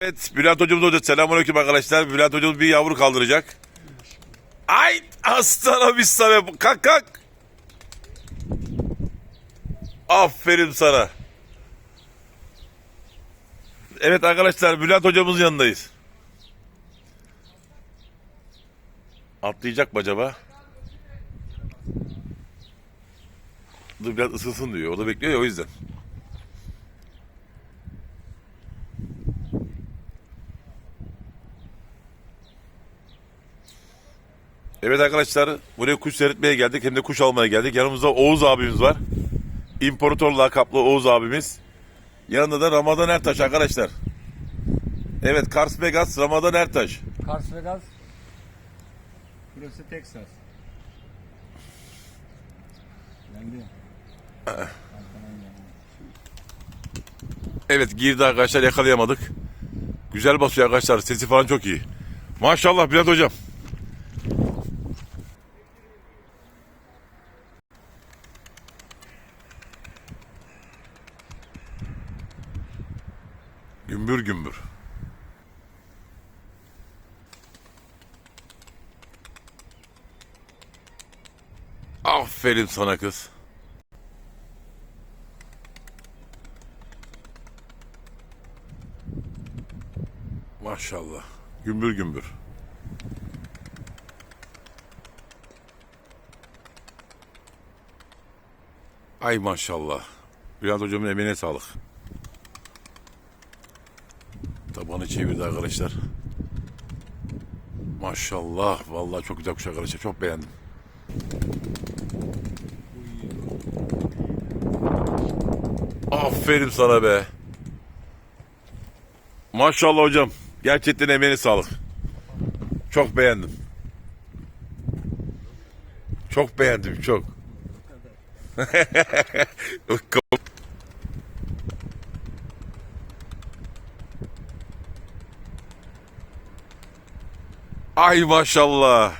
Evet Bülent hocamız olacak. Selamünaleyküm arkadaşlar. Bülent hocamız bir yavru kaldıracak. Ay aslanım sana. Kalk kalk. Aferin sana. Evet arkadaşlar Bülent hocamızın yanındayız. Atlayacak mı acaba? Dur biraz ısınsın diyor. O da bekliyor ya o yüzden. Evet arkadaşlar buraya kuş seyretmeye geldik hem de kuş almaya geldik. Yanımızda Oğuz abimiz var. İmparator lakaplı Oğuz abimiz. Yanında da Ramazan Ertaş arkadaşlar. Evet Kars Vegas Ramazan Ertaş. Kars Vegas. Burası Texas. Geldi. Evet girdi arkadaşlar yakalayamadık. Güzel basıyor arkadaşlar sesi falan çok iyi. Maşallah Bülent hocam. Gümbür gümbür. Aferin sana kız. Maşallah. Gümbür gümbür. Ay maşallah. Bülent hocamın emeğine sağlık. Tabanı çevirdi arkadaşlar. Maşallah. Vallahi çok güzel kuş arkadaşlar. Çok beğendim. Aferin sana be. Maşallah hocam. Gerçekten emeğine sağlık. Çok beğendim. Çok beğendim çok. Ay maşallah.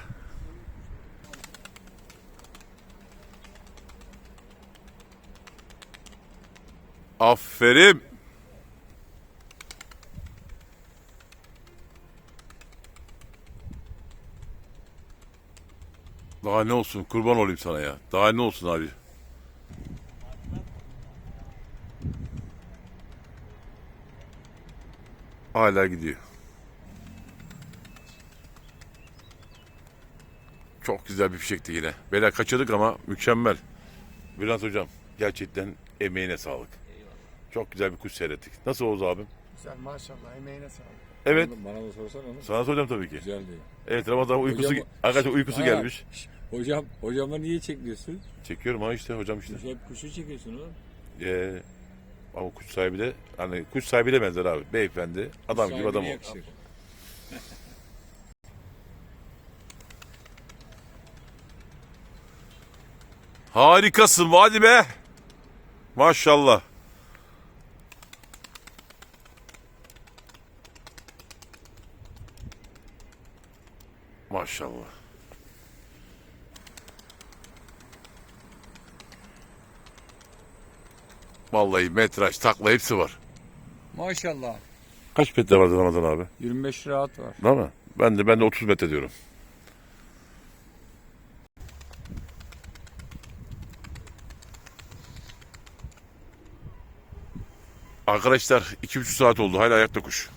Aferin. Daha ne olsun kurban olayım sana ya. Daha ne olsun abi. Hala gidiyor. Çok güzel bir fişekti yine. Bela kaçırdık ama mükemmel. Bülent hocam gerçekten emeğine sağlık. Çok güzel bir kuş seyrettik. Nasıl Oğuz abim? Güzel maşallah emeğine sağlık. Evet. Bana da sorsan onu. Sana soracağım tabii ki. Güzel diyor. Evet Ramazan uykusu Hocam- arkadaşlar uykusu Aa, gelmiş. Hocam, hocama niye çekmiyorsun? Çekiyorum ha işte hocam işte. Hep kuşu çekiyorsun oğlum. Ee, ama kuş sahibi de hani kuş sahibi de benzer abi. Beyefendi adam gibi adam Sahibine o. yakışır. Harikasın hadi be. Maşallah. Maşallah. Vallahi metraj, takla hepsi var. Maşallah. Kaç metre vardı Ramazan abi? 25 rahat var. Değil mi? Ben de ben de 30 metre diyorum. Arkadaşlar 2,5 saat oldu. Hala ayakta kuş.